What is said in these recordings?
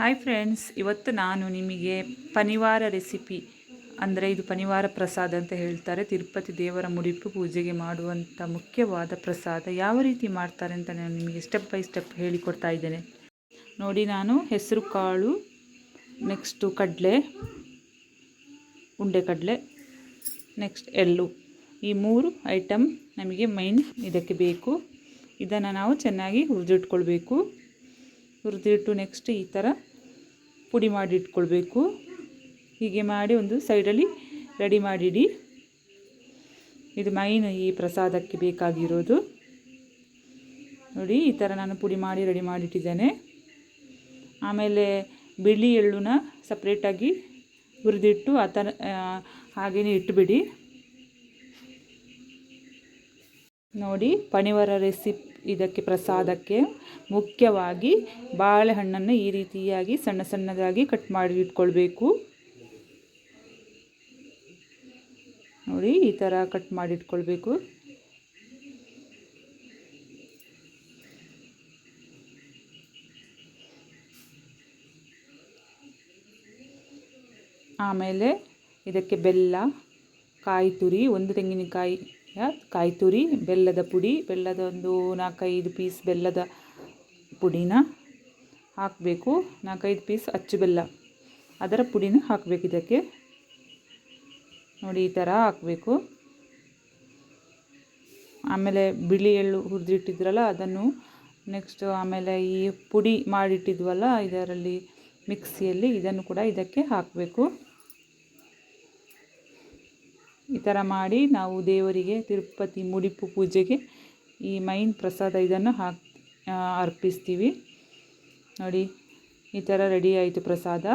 Hi friends ಇವತ್ತು ನಾನು ನಿಮಗೆ ಪನಿವಾರ ರೆಸಿಪಿ ಅಂದರೆ ಇದು ಪನಿವಾರ ಪ್ರಸಾದ ಅಂತ ಹೇಳ್ತಾರೆ. ತಿರುಪತಿ ದೇವರ ಮುಡಿಪು ಪೂಜೆಗೆ ಮಾಡುವಂಥ ಮುಖ್ಯವಾದ ಪ್ರಸಾದ ಯಾವ ರೀತಿ ಮಾಡ್ತಾರೆ ಅಂತ ನಾನು ನಿಮಗೆ ಸ್ಟೆಪ್ ಬೈ ಸ್ಟೆಪ್ ಹೇಳಿಕೊಡ್ತಾ ಇದ್ದೇನೆ. ನೋಡಿ ನಾನು ಹೆಸರು ಕಾಳು ನೆಕ್ಸ್ಟು ಕಡಲೆ, ಉಂಡೆ ಕಡಲೆ ನೆಕ್ಸ್ಟ್ ಎಳ್ಳು. ಈ ಮೂರು ಐಟಮ್ ನಮಗೆ ಮೈನ್ ಇದಕ್ಕೆ ಬೇಕು. ಇದನ್ನು ನಾವು ಚೆನ್ನಾಗಿ ಹುರಿದಿಟ್ಕೊಳ್ಬೇಕು. ಹುರಿದಿಟ್ಟು ನೆಕ್ಸ್ಟ್ ಈ ಥರ ಪುಡಿ ಮಾಡಿ ಇಟ್ಕೊಳ್ಬೇಕು ಹೀಗೆ ಮಾಡಿ ಒಂದು ಸೈಡಲ್ಲಿ ರೆಡಿ ಮಾಡಿಡಿ. ಇದು ಮೈನ್ ಈ ಪ್ರಸಾದಕ್ಕೆ ಬೇಕಾಗಿರೋದು. ನೋಡಿ, ಈ ಥರ ನಾನು ಪುಡಿ ಮಾಡಿ ರೆಡಿ ಮಾಡಿಟ್ಟಿದ್ದೇನೆ. ಆಮೇಲೆ ಬಿಳಿ ಎಳ್ಳುನ ಸಪ್ರೇಟಾಗಿ ಹುರಿದಿಟ್ಟು ಆ ಥರ ಹಾಗೆಯೇ ಇಟ್ಟುಬಿಡಿ ನೋಡಿ, ಪಣಿವರ ರೆಸಿಪಿ ಇದಕ್ಕೆ ಪ್ರಸಾದಕ್ಕೆ ಮುಖ್ಯವಾಗಿ ಬಾಳೆಹಣ್ಣನ್ನು ಈ ರೀತಿಯಾಗಿ ಸಣ್ಣ ಸಣ್ಣದಾಗಿ ಕಟ್ ಮಾಡಿ ಇಟ್ಕೊಳ್ಬೇಕು. ನೋಡಿ, ಈ ಥರ ಕಟ್ ಮಾಡಿ ಇಟ್ಕೊಳ್ಬೇಕು. ಆಮೇಲೆ ಇದಕ್ಕೆ ಬೆಲ್ಲ, ಕಾಯಿ ತುರಿ, ಒಂದು ತೆಂಗಿನಕಾಯಿ ಕಾಯಿ ತುರಿ ಬೆಲ್ಲದ ಪುಡಿ, ಬೆಲ್ಲದ ಒಂದು ನಾಲ್ಕೈದು ಪೀಸ್ ಬೆಲ್ಲದ ಪುಡಿನ ಹಾಕಬೇಕು. ನಾಲ್ಕೈದು ಪೀಸ್ ಅಚ್ಚು ಬೆಲ್ಲ. ಅದರ ಪುಡಿನ ಹಾಕಬೇಕು ಇದಕ್ಕೆ. ನೋಡಿ, ಈ ಥರ ಹಾಕಬೇಕು. ಆಮೇಲೆ ಬಿಳಿ ಎಳ್ಳು ಹುರಿದಿಟ್ಟಿದ್ರಲ್ಲ, ಅದನ್ನು ನೆಕ್ಸ್ಟ್ ಆಮೇಲೆ ಈ ಪುಡಿ ಮಾಡಿಟ್ಟಿದ್ವಲ್ಲ, ಇದರಲ್ಲಿ ಮಿಕ್ಸಿಯಲ್ಲಿ ಇದನ್ನು ಕೂಡ ಇದಕ್ಕೆ ಹಾಕಬೇಕು. ಈ ಥರ ಮಾಡಿ ನಾವು ದೇವರಿಗೆ ತಿರುಪತಿ ಮುಡಿಪು ಪೂಜೆಗೆ ಈ ಮೈನ್ ಪ್ರಸಾದ ಇದನ್ನು ಹಾಕಿ ಅರ್ಪಿಸ್ತೀವಿ. ನೋಡಿ, ಈ ಥರ ರೆಡಿ ಆಯಿತು ಪ್ರಸಾದ.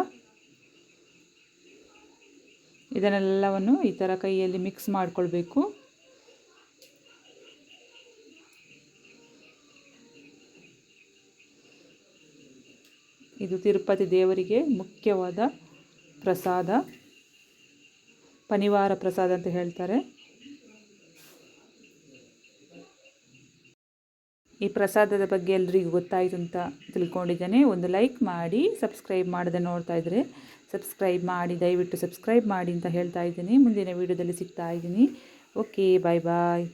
ಇದನ್ನೆಲ್ಲವನ್ನು ಈ ಥರ ಕೈಯಲ್ಲಿ ಮಿಕ್ಸ್ ಮಾಡಿಕೊಳ್ಬೇಕು. ಇದು ತಿರುಪತಿ ದೇವರಿಗೆ ಮುಖ್ಯವಾದ ಪ್ರಸಾದ. ಪನಿವಾರ ಪ್ರಸಾದ ಅಂತ ಹೇಳ್ತಾರೆ. ಈ ಪ್ರಸಾದದ ಬಗ್ಗೆ ಎಲ್ರಿಗೂ ಗೊತ್ತಾಯಿತು ಅಂತ ತಿಳ್ಕೊಂಡಿದ್ದೇನೆ. ಒಂದು ಲೈಕ್ ಮಾಡಿ, ಸಬ್ಸ್ಕ್ರೈಬ್ ಮಾಡದೆ ನೋಡ್ತಾ ಇದ್ದರೆ ಸಬ್ಸ್ಕ್ರೈಬ್ ಮಾಡಿ, ದಯವಿಟ್ಟು ಸಬ್ಸ್ಕ್ರೈಬ್ ಮಾಡಿ ಅಂತ ಹೇಳ್ತಾ ಇದ್ದೀನಿ. ಮುಂದಿನ ವೀಡಿಯೋದಲ್ಲಿ ಸಿಗ್ತಾ ಇದ್ದೀನಿ. Okay, bye bye.